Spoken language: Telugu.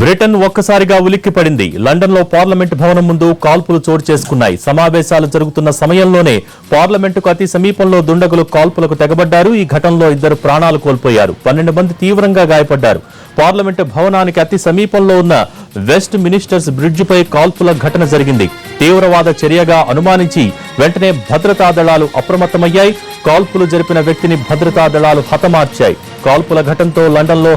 బ్రిటన్ ఒక్కసారిగా ఉలిక్కిపడింది. లండన్లో పార్లమెంట్ భవనం ముందు కాల్పులు చోటు చేసుకున్నాయి. సమావేశాలు జరుగుతున్న సమయంలోనే పార్లమెంటుకు అతి సమీపంలో దుండగులు కాల్పులకు తెగబడ్డారు. ఈ ఘటనలో ఇద్దరు ప్రాణాలు కోల్పోయారు. పన్నెండు మంది తీవ్రంగా గాయపడ్డారు. పార్లమెంటు భవనానికి అతి సమీపంలో ఉన్న వెస్ట్ మినిస్టర్స్ బ్రిడ్జిపై కాల్పుల ఘటన జరిగింది. తీవ్రవాద చర్యగా అనుమానించి వెంటనే భద్రతా దళాలు అప్రమత్తమయ్యాయి. కాల్పులు జరిపిన వ్యక్తిని భద్రతా దళాలు హతమార్చాయి. కాల్పుల ఘటనతో లండన్లో